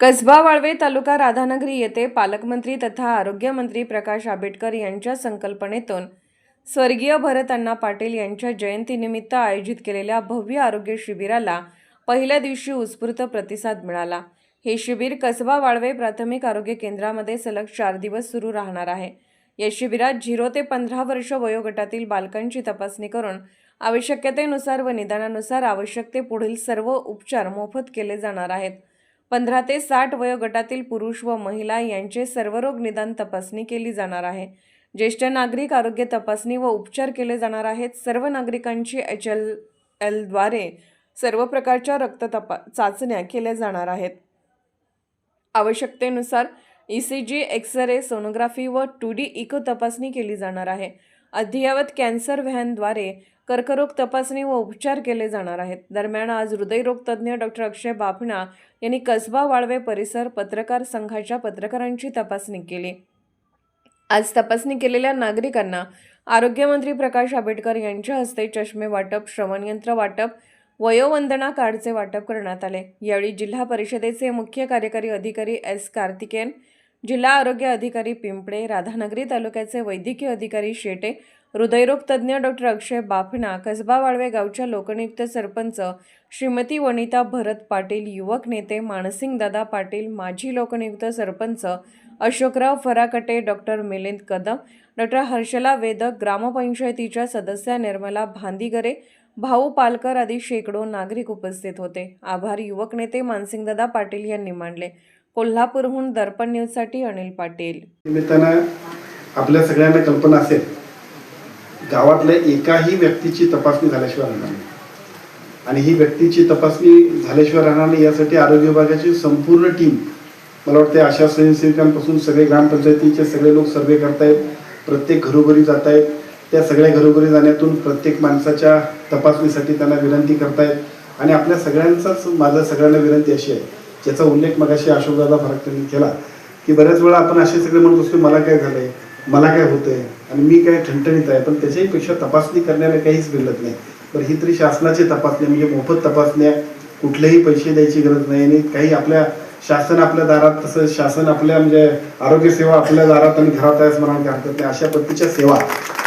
कसबा वाळवे तालुका राधानगरी येथे पालकमंत्री तथा आरोग्यमंत्री प्रकाश आंबेडकर यांच्या संकल्पनेतून स्वर्गीय भरत अण्णा पाटील यांच्या जयंतीनिमित्त आयोजित केलेल्या भव्य आरोग्य शिबिराला पहिल्या दिवशी उत्स्फूर्त प्रतिसाद मिळाला. हे शिबिर कसबा वाळवे प्राथमिक आरोग्य केंद्रामध्ये सलग चार दिवस सुरू राहणार आहे. या शिबिरात झिरो ते पंधरा वर्ष वयोगटातील बालकांची तपासणी करून आवश्यकतेनुसार व निदानानुसार आवश्यक ते पुढील सर्व उपचार मोफत केले जाणार आहेत. पंधरा ते साठ वयोगटातील पुरुष व महिला यांचे सर्वरोग निदान तपासणी केली जाणार आहे. ज्येष्ठ नागरिक आरोग्य तपासणी व उपचार केले जाणार आहेत. सर्व नागरिकांची एच एल एलद्वारे सर्व प्रकारच्या रक्त तपा चाचण्या केल्या जाणार आहेत. आवश्यकतेनुसार E C G X ray sonography व टू डी इको तपासणी केली जाणार आहे. अद्ययावत कॅन्सर व्हॅनद्वारे कर्करोग तपासणी व उपचार केले जाणार आहेत. दरम्यान आज हृदयरोग तज्ज्ञ डॉक्टर अक्षय बाफणा यांनी कसबा वाळवे परिसर पत्रकार संघाच्या पत्रकारांची तपासणी केली. आज तपासणी केलेल्या नागरिकांना आरोग्यमंत्री प्रकाश आंबेडकर यांच्या हस्ते चष्मे वाटप श्रवणयंत्र वाटप वयोवंदना कार्डचे वाटप करण्यात आले. यावेळी जिल्हा परिषदेचे मुख्य कार्यकारी अधिकारी एस कार्तिकेन जिल्हा आरोग्य अधिकारी पिंपळे राधानगरी तालुक्याचे वैद्यकीय अधिकारी शेटे हृदयरोग तज्ज्ञ डॉक्टर अक्षय बाफणा कसबा वाळवे गावच्या लोकनियुक्त सरपंच श्रीमती वनिता भरत पाटील युवक नेते मानसिंगदादा पाटील माजी लोकनियुक्त सरपंच अशोकराव फराकटे डॉक्टर मिलिंद कदम डॉक्टर हर्षला वेदक ग्रामपंचायतीच्या सदस्या निर्मला भांदिगरे भाऊ पालकर आदी शेकडो नागरिक उपस्थित होते. आभार युवक नेते मानसिंगदादा पाटील यांनी मांडले कोल्हापूरहून दर्पण न्यूजसाठी अनिल पाटील. निमित्तानं आपल्या सगळ्यांना कल्पना असेल गावातल्या एकाही व्यक्तीची तपासणी झाल्याशिवाय राहणार नाही. आणि ही व्यक्तीची तपासणी झाल्याशिवाय राहणार नाही यासाठी आरोग्य विभागाची संपूर्ण टीम मला वाटते आशा स्वयंसेविकांपासून सगळे ग्रामपंचायतीचे सगळे लोक सर्वे करतायत प्रत्येक घरोघरी जात आहेत त्या सगळ्या घरोघरी जाण्यातून प्रत्येक माणसाच्या तपासणीसाठी त्यांना विनंती करतायत. आणि आपल्या सगळ्यांचाच माझा सगळ्यांना विनंती अशी आहे याचा उल्लेख मगाशी अशोकदादा फरक त्यांनी केला की बऱ्याच वेळा आपण असे सगळे म्हणत असतो मला काय झालंय? मला काय होतंय? आणि मी काय ठणठणीत आहे पण त्याच्याही पेक्षा तपासणी करण्याला काहीच मिळत नाही. तर ही तरी शासनाची तपासणी म्हणजे मोफत तपासण्या कुठलेही पैसे द्यायची गरज नाही आणि काही आपल्या शासन आपल्या दारात तसं शासन आपल्या म्हणजे आरोग्य सेवा आपल्या दारात आणि घरात आहेच असं म्हणायला हरकत नाही. अशा पद्धतीच्या सेवा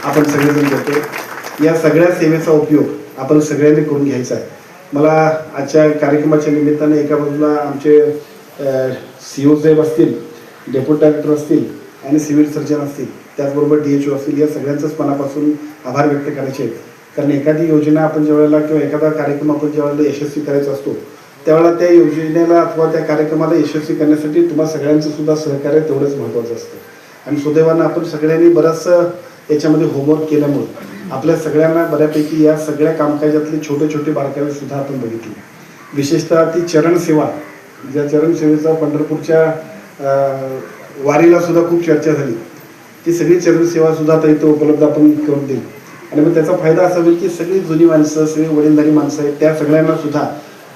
आपण सगळेजण देतो या सगळ्या सेवेचा उपयोग आपण सगळ्यांनी करून घ्यायचा आहे. मला आजच्या कार्यक्रमाच्या निमित्ताने एका बाजूला आमचे सी ओ साहेब असतील डेप्युटी डायरेक्टर असतील आणि सिव्हिल सर्जन असतील त्याचबरोबर डी एच ओ असतील या सगळ्यांचंच मनापासून आभार व्यक्त करायचे आहेत. कारण एखादी योजना आपण ज्यावेळेला किंवा एखादा कार्यक्रम आपण ज्यावेळेला यशस्वी करायचा असतो त्यावेळेला त्या योजनेला अथवा त्या कार्यक्रमाला यशस्वी करण्यासाठी तुम्हाला सगळ्यांचं सुद्धा सहकार्य तेवढंच महत्त्वाचं असतं. आणि सुदैवानं आपण सगळ्यांनी बरंचसं याच्यामध्ये होमवर्क केल्यामुळं आपल्या सगळ्यांना बऱ्यापैकी या सगळ्या कामकाजातले छोटे छोटे बारकावे सुद्धा आपण बघितले. विशेषतः ती चरणसेवा ज्या चरणसेवेचा पंढरपूरच्या वारीला सुद्धा खूप चर्चा झाली. ती सगळी चरणसेवा सुद्धा आता इथं उपलब्ध आपण करून देईल आणि मग त्याचा फायदा असा होईल की सगळी जुनी माणसं सगळी वडीलधारी माणसं आहेत त्या सगळ्यांना सुद्धा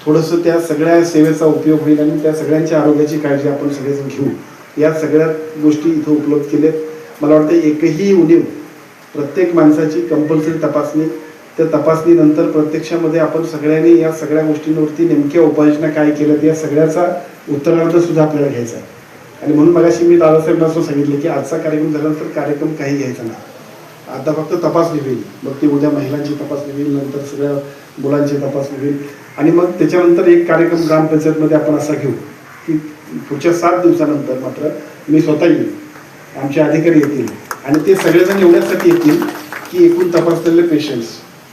थोडंसं त्या सगळ्या सेवेचा उपयोग होईल आणि त्या सगळ्यांच्या आरोग्याची काळजी आपण सगळेजण घेऊ. या सगळ्या गोष्टी इथं उपलब्ध केल्यात. मला वाटतं एकही उणीव प्रत्येक माणसाची कंपल्सरी तपासणी त्या तपासणीनंतर प्रत्यक्षामध्ये आपण सगळ्यांनी या सगळ्या गोष्टींवरती नेमक्या उपाययोजना काय केल्यात या सगळ्याचा उत्तरार्थ सुद्धा आपल्याला घ्यायचा आहे. आणि म्हणून मगाशी मी दादासाहेबांना असं सांगितलं की आजचा कार्यक्रम झाल्यानंतर कार्यक्रम काही घ्यायचा नाही. आता फक्त तपासणी होईल. मग ती उद्या महिलांची तपासणी होईल नंतर सगळ्या मुलांची तपासणी होईल. आणि मग त्याच्यानंतर एक कार्यक्रम ग्रामपंचायतमध्ये आपण असा घेऊ की पुढच्या सात दिवसानंतर मात्र मी स्वतः येईल आमचे अधिकारी येतील. आणि ते सगळेजण एवढ्यासाठी येतील की एकूण तपासलेले पेशंट्स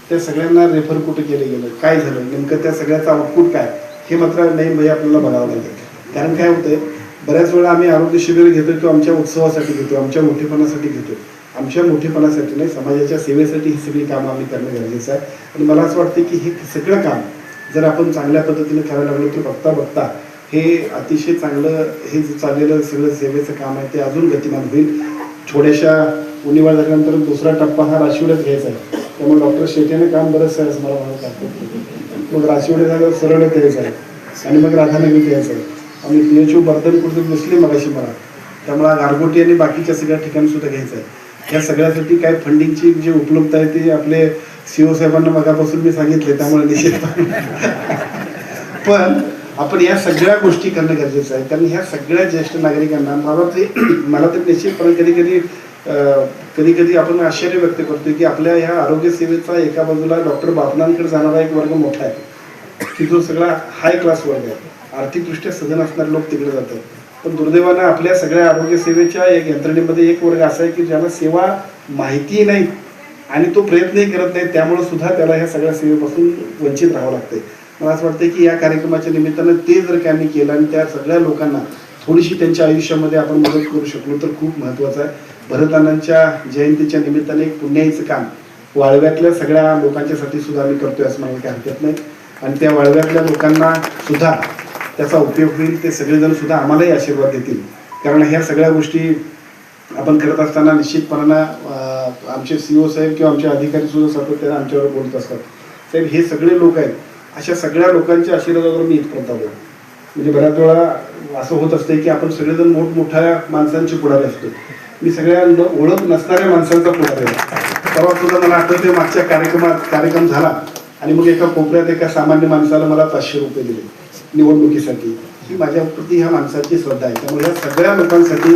त्या सगळ्यांना रेफर कुठे केलं गेलं? काय झालं? नेमकं त्या सगळ्याचं आउटपुट काय? हे मात्र नाही म्हणजे आपल्याला बघावं लागेल. कारण काय होतंय बऱ्याच वेळा आम्ही आरोग्य शिबिर घेतो किंवा आमच्या उत्सवासाठी घेतो आमच्या मोठेपणासाठी घेतो. आमच्या मोठेपणासाठी नाही समाजाच्या सेवेसाठी ही सगळी कामं आम्ही करणं गरजेचं आहे. आणि मला असं वाटतं की हे सगळं काम जर आपण चांगल्या पद्धतीने करायला लागलो तर बघता बघता हे अतिशय चांगलं हे जे चाललेलं सगळं सेवेचं काम आहे ते अजून गतिमान होईल. थोड्याशा उन्हाळा झाल्यानंतर दुसरा टप्पा हा राशिवड्यात घ्यायचा आहे. त्यामुळे डॉक्टर शेट्याने काम बरंच आहे असं मला म्हणत आहे मग राशिवडे झालं सरळ द्यायचं आहे. आणि मग राधानगरी घ्यायचं आहे. आणि पी एच ओ बर्धन कुठे दिसली मगाशी मला. त्यामुळे गारगोटी आणि बाकीच्या सगळ्या ठिकाणी सुद्धा घ्यायचं आहे. या सगळ्यासाठी काय फंडिंगची जी उपलब्ध आहे ती आपले सीओ साहेबांना मगापासून मी सांगितले त्यामुळे निश्चित. पण आपण या सगळ्या गोष्टी करणं गरजेचं आहे. कारण ह्या सगळ्या ज्येष्ठ नागरिकांना मला ते मला तर निश्चितपणे कधी कधी कधी कधी आपण आश्चर्य व्यक्त करतो की आपल्या ह्या आरोग्य सेवेचा एका बाजूला डॉक्टर बापनांकडे जाणारा एक वर्ग मोठा आहे. की जो सगळा हाय क्लास वर्ग आहे. आर्थिकदृष्ट्या सधन असणारे लोक तिकडे जातात. पण दुर्दैवानं आपल्या सगळ्या आरोग्य सेवेच्या एक यंत्रणेमध्ये एक वर्ग असा आहे की ज्याला सेवा माहितीही नाही आणि तो प्रयत्नही करत नाही. त्यामुळे सुद्धा त्याला ह्या सगळ्या सेवेपासून वंचित राहावं लागतंय. मला असं वाटतं की या कार्यक्रमाच्या निमित्तानं ते जर त्यांनी केलं आणि त्या सगळ्या लोकांना थोडीशी त्यांच्या आयुष्यामध्ये आपण मदत करू शकलो तर खूप महत्त्वाचं आहे. भरतानांच्या जयंतीच्या निमित्ताने एक पुण्याईचं काम वाळव्यातल्या सगळ्या लोकांच्यासाठी सुद्धा आम्ही करतोय असं मला काही हरकत नाही. आणि त्या वाळव्यातल्या लोकांना सुद्धा त्याचा उपयोग होईल ते सगळेजण सुद्धा आम्हालाही आशीर्वाद देतील. कारण ह्या सगळ्या गोष्टी आपण करत असताना निश्चितपणानं आमचे सी ओ साहेब किंवा आमचे अधिकारी सुद्धा सातत्याने आमच्यावर बोलत असतात. साहेब हे सगळे लोक आहेत अशा सगळ्या लोकांच्या आशीर्वादावर मी इथपर्यंत आलो म्हणजे बऱ्याच वेळा असं होत असते की आपण सगळेजण मोठमोठ्या माणसांचे पुढारी असतो मी सगळ्या न- ओळख नसणाऱ्या माणसांचा पुढारी आहे. तेव्हा सुद्धा मला आठवते मागच्या कार्यक्रमात कार्यक्रम झाला आणि मग एका कोपऱ्यात एका सामान्य माणसाला मला पाचशे रुपये दिले निवडणुकीसाठी. ही माझ्याप्रती ह्या माणसाची श्रद्धा आहे. त्यामुळे या सगळ्या लोकांसाठी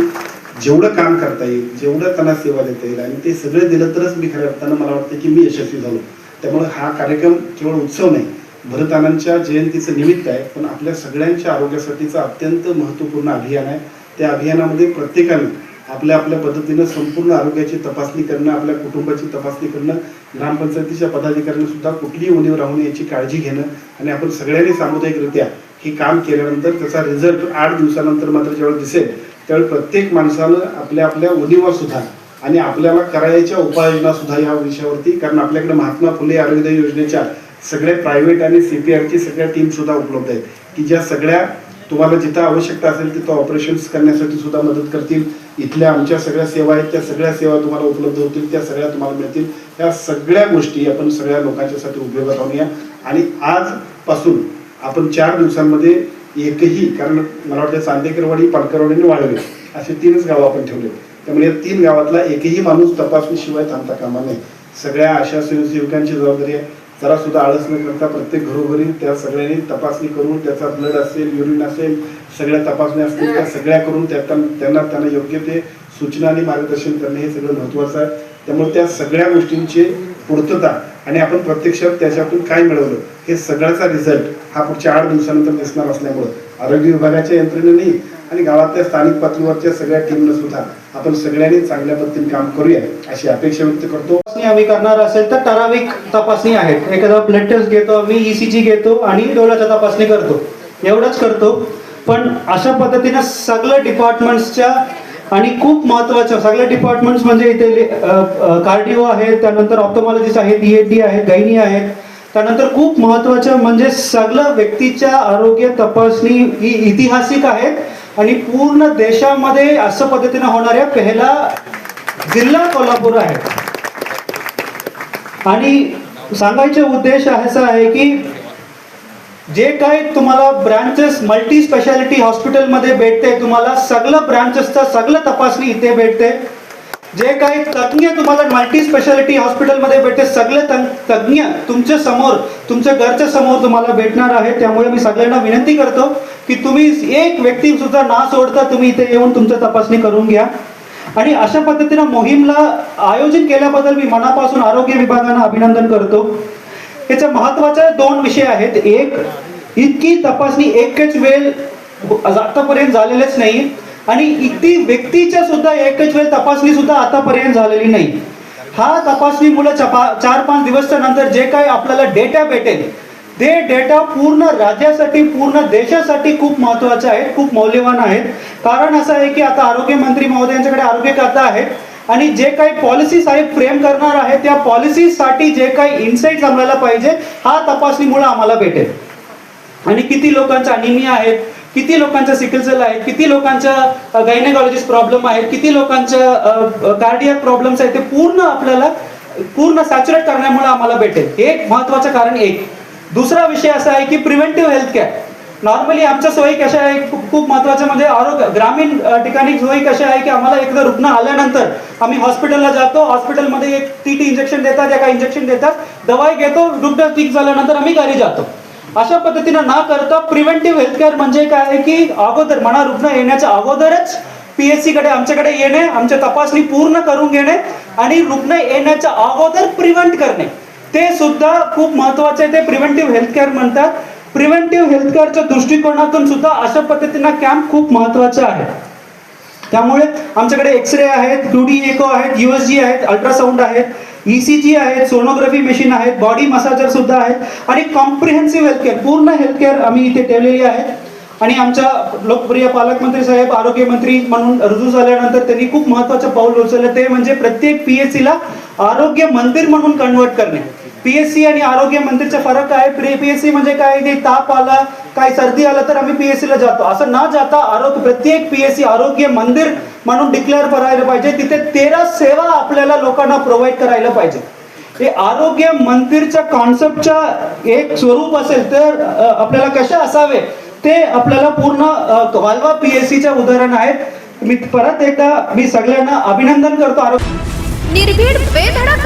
जेवढं काम करता येईल जेवढं त्यांना सेवा देता येईल आणि ते सगळं दिलं तरच मी खऱ्या अर्थानं मला वाटतं की मी यशस्वी झालो. त्यामुळे हा कार्यक्रम केवळ उत्सव नाही भरतानांच्या जयंतीचं निमित्त आहे पण आपल्या सगळ्यांच्या आरोग्यासाठीचं अत्यंत महत्त्वपूर्ण अभियान आहे. त्या अभियानामध्ये प्रत्येकाने आपल्या आपल्या पद्धतीनं संपूर्ण आरोग्याची तपासणी करणं आपल्या कुटुंबाची तपासणी करणं ग्रामपंचायतीच्या पदाधिकाऱ्यांनी सुद्धा कुठलीही उणीव राहू नये याची काळजी घेणं आणि आपण सगळ्यांनी सामुदायिकरित्या हे काम केल्यानंतर त्याचा रिझल्ट आठ दिवसानंतर मात्र ज्यावेळेस दिसेल त्यावेळी प्रत्येक माणसानं आपल्या आपल्या उणीवा सुद्धा आणि आपल्याला करायच्या उपाययोजना सुद्धा या विषयावरती कारण आपल्याकडे महात्मा फुले आरोग्य योजनेच्या सगळ्या प्रायव्हेट आणि सी पी आरची सगळ्या टीम सुद्धा उपलब्ध आहेत. की ज्या सगळ्या तुम्हाला जिथं आवश्यकता असेल तिथं ऑपरेशन्स करण्यासाठी सुद्धा मदत करतील. इथल्या आमच्या सगळ्या सेवा आहेत त्या सगळ्या सेवा तुम्हाला उपलब्ध होतील त्या सगळ्या तुम्हाला मिळतील. या सगळ्या गोष्टी आपण सगळ्या लोकांच्यासाठी उपयोगात आणूया. आणि आजपासून आपण चार दिवसांमध्ये एकही कारण मला वाटतं चांदेकरवाडी पाडकरवाडी आणि वाळवे असे तीनच गावं आपण ठेवले त्यामुळे या तीन गावातला एकही माणूस तपासणीशिवाय थांबता कामा नये. सगळ्या आशा स्वयंसेवकांची जबाबदारी आहे. जरा सुद्धा आळस न करता प्रत्येक घरोघरी त्या सगळ्यांनी तपासणी करून त्याचा ब्लड असेल युरिन असेल सगळ्या तपासण्या असतील त्या सगळ्या करून त्या त्यांना त्यांना योग्य ते सूचना आणि मार्गदर्शन करणे हे सगळं महत्त्वाचं आहे. त्यामुळे त्या सगळ्या गोष्टींची पूर्तता आणि आपण प्रत्यक्षात त्याच्यातून काय मिळवलं हे सगळ्याचा रिझल्ट हा पुढच्या आठ दिवसानंतर दिसणार असल्यामुळं. आरोग्य विभागाच्या यंत्रणेने आणि गावातल्या स्थानिक पातळीवरच्या सगळ्या टीमनं सुद्धा आपण सगळ्यांनी चांगल्या पद्धतीने काम करूया अशी अपेक्षा व्यक्त करतो. आम्ही करणार असेल तर ठराविक तपासणी आहेत. एखादा ब्लड टेस्ट घेतो आम्ही ईसीजी घेतो आणि डोळ्याच्या तपासणी करतो. एवढंच करतो. पण अशा पद्धतीनं सगळ्या डिपार्टमेंट्सच्या आणि खूप महत्त्वाच्या सगळ्या डिपार्टमेंट्स म्हणजे इथे कार्डिओ आहेत त्यानंतर ऑप्टोमॉलॉजिस्ट आहेत ईएडी आहेत गायनी आहेत. त्यानंतर खूप महत्वाचं म्हणजे सगळं व्यक्तीच्या आरोग्य तपासणी ही ऐतिहासिक आहेत. आणि पूर्ण देशामध्ये असं पद्धतीनं होणाऱ्या पहिला जिल्हा कोल्हापूर आहे. आणि सांगायचे उद्देश असा आहे की जे काय तुम्हाला ब्रांचेस मल्टी स्पेशालिटी हॉस्पिटलमध्ये भेटते तुम्हाला सगळं ब्रांचेसचा सगळं तपासणी इथे भेटते. जे काही तज्ञ तुम्हाला मल्टी स्पेशालिटी हॉस्पिटलमध्ये भेटते सगळे तज्ज्ञ तज्ञ तुमच्यासमोर तुमच्या घरच्या समोर तुम्हाला भेटणार आहे त्यामुळे मी सगळ्यांना विनंती करतो की तुम्ही एक व्यक्ती सुद्धा ना सोडता तुम्ही इथे येऊन तुमच्या तपासणी करून घ्या. आणि अशा पद्धतीनं मोहीमला आयोजन केल्याबद्दल मी मनापासून आरोग्य विभागानं अभिनंदन करतो. याच्या महत्त्वाचे दोन विषय आहेत. एक इतकी तपासणी एकच वेळ आतापर्यंत झालेलेच नाही आणि इतकी व्यक्तीच्या सुद्धा एकच वेळ तपासणी सुद्धा आतापर्यंत झालेली नाही. हा तपासणीमुळे चपा चार पाच दिवसच्या नंतर जे काही आपल्याला डेटा भेटेल ते डेटा पूर्ण राज्यासाठी पूर्ण देशासाठी खूप महत्त्वाचे आहेत खूप मौल्यवान आहेत. कारण असं आहे की आता आरोग्य मंत्री महोदयांच्याकडे आरोग्य खाता आहे आणि जे काही पॉलिसी साहेब फ्रेम करणार आहे त्या पॉलिसीसाठी जे काही इन्साईट आम्हाला पाहिजे हा तपासणीमुळे आम्हाला भेटेल. आणि किती लोकांच्या अनिमिया आहेत किती लोकांच्या सिकलसेल आहेत किती लोकांच्या गायनेकॉलॉजिस्ट प्रॉब्लेम आहेत किती लोकांच्या कार्डियक प्रॉब्लेम्स आहेत ते पूर्ण आपल्याला पूर्ण सॅच्युरेट करण्यामुळे आम्हाला भेटेल. हे एक महत्वाचं कारण एक. दुसरा विषय असा आहे की प्रिव्हेंटिव्ह हेल्थ केअर नॉर्मली आमच्या सोयी कशा आहे खूप महत्त्वाच्या म्हणजे आरोग्य ग्रामीण ठिकाणी सोयी कशा आहे की आम्हाला एकदा रुग्ण आल्यानंतर आम्ही हॉस्पिटलला जातो हॉस्पिटलमध्ये एक टी टी इंजेक्शन देतात या काही इंजेक्शन देतात दवाई घेतो रुग्ण ठीक झाल्यानंतर आम्ही घरी जातो. अशा पद्धतीनं ना करता प्रिव्हेंटिव्ह हेल्थ केअर म्हणजे काय आहे की अगोदर म्हणा रुग्ण येण्याच्या अगोदरच पीएचसी कडे आमच्याकडे येणे आमच्या तपासणी पूर्ण करून घेणे आणि रुग्ण येण्याच्या अगोदर प्रिव्हेंट करणे. ते सुद्धा खूप महत्त्वाचे आहे ते प्रिव्हेंटिव्ह हेल्थ केअर म्हणतात. प्रिव्हेंटिव्ह हेल्थ केअरच्या दृष्टिकोनातून सुद्धा अशा पद्धतीनं कॅम्प खूप महत्त्वाचे आहे. त्यामुळे आमच्याकडे एक्सरे आहेत टू डी एको आहेत यूएसजी आहेत अल्ट्रासाऊंड आहेत. ईसीजी आहेत सोनोग्राफी मशीन आहेत बॉडी मसाजर सुद्धा आहेत आणि कॉम्प्रिहेन्सिव्ह हेल्थ केअर पूर्ण हेल्थकेअर आम्ही इथे ठेवलेली आहे. आणि आमच्या लोकप्रिय पालकमंत्री साहेब आरोग्यमंत्री म्हणून रुजू झाल्यानंतर त्यांनी खूप महत्वाचं पाऊल उचललं ते म्हणजे प्रत्येक पीएचसीला आरोग्य मंदिर म्हणून कन्वर्ट करणे. पीएससी आणि आरोग्य मंदिरचा फरक आहे पीएससी म्हणजे काय? की ताप आला काय सर्दी आला तर आम्ही पीएससी ला जातो. असं न जाता आरोग्य प्रत्येक पीएससी आरोग्य मंदिर म्हणून डिक्लेअर करायला पाहिजे. तिथे तेरा सेवा आपल्याला लोकांना प्रोव्हाइड करायला पाहिजे. हे आरोग्य मंदिरच्या कॉन्सेप्टच्या एक स्वरूप असेल तर आपल्याला कसे असावे? ते आपल्याला पूर्ण वालवा पीएससीच्या उदाहरण आहेत. मी परत एकदा मी सगळ्यांना अभिनंदन करतो. आरोग्य निर्भीड बेधडक